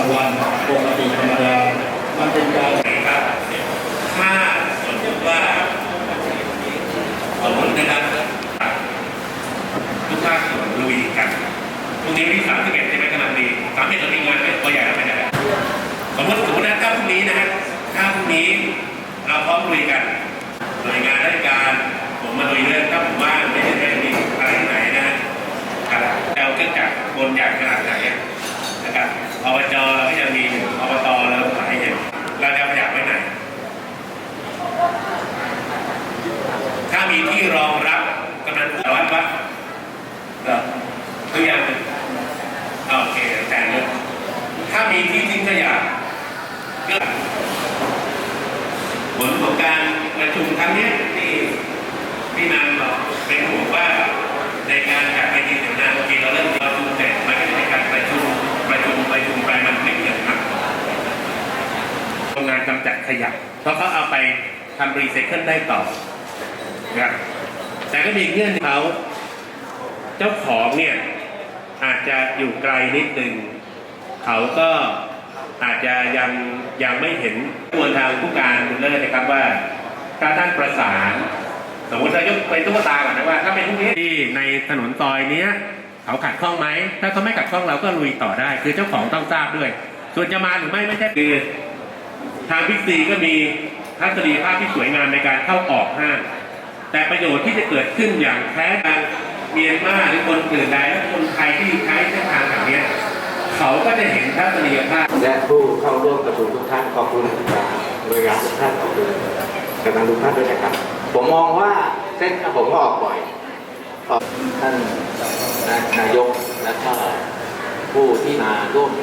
างวันปกติธรรมดามันเป็นการถ้าสมมติว่าสมมตินะครับทุกภาคส่วนลุยกันพรุ่งนี้วันที่สามสิบเอ็ดใช่ไหมกำลังดีสามสิบเอ็ดเรามีงานไป็นตัวใหญ่ไปไหนสมมติสมมตินะถ้าพรุ่งนี้นะฮะถ้าพรุ่งนี้เราพร้อมลุยกันหน่วยงานราชการ ที่รองรับกำนันผู้วัดวัดเหรอตัวอย่างหนึ่งโอเคแต่เรื่องถ้ามีที่ทิ้งขยะก็ผลของการประชุมครั้งนี้ที่พี่นางบอกเป็นห่วงว่าในการจัดไปทีเดี๋ยวนานโอเคเราเริ่มประชุมเสร็จมันก็จะเป็นการประชุมประชุมประชุมไปมันไม่เกิดครับโรงงานกำจัดขยะเพราะเขาเอาไปทำรีไซเคิลได้ต่อนะครับ แต่ก็มีเงื่อนเขาเจ้าของเนี่ยอาจจะอยู่ไกลนิดนึงเขาก็อาจจะยังยังไม่เห็นตัวทางผู้การบุญเลิศนะครับว่าถ้าท่านประสานสมมติเรายกเป็นตุ๊กตาก่อนนะว่าถ้าเป็นพวกนี้ที่ในถนนซอยเนี้ยเขาขัดข้องไหมถ้าเขาไม่ขัดข้องเราก็ลุยต่อได้ คือเจ้าของต้องทราบด้วย ส่วนจะมาหรือไม่ไม่ใช่คือทางพิกซีก็มีทัศนียภาพที่สวยงามในการเข้าออกห้าง แต่ประโยชน์ที่จะเกิดขึ้นอย่างแท้ทางเมียนมาหรือคนอื่นใดและคนไทยที่ใช้เส้นทางแถวเนี้เขาก็จะเห็นทัศนียภาพ และผู้เข้าร่วมประชุมทุกท่านขอบคุณหน่วยงานทุกท่านขอบคุณกำลังทุกท่านด้วยนะครับ ผมมองว่าเส้นผมก็ออกบ่อยท่านนายกและก็ผู้ที่มาร่วม เ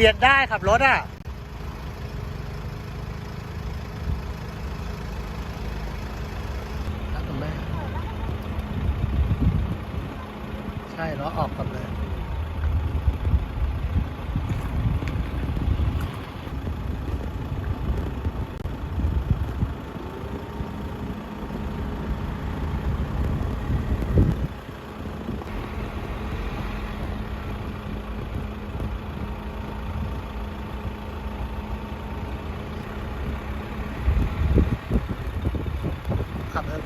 ปลี่ยนได้ขับรถอะครับคุณแม่ใช่ล้อออกกับเลย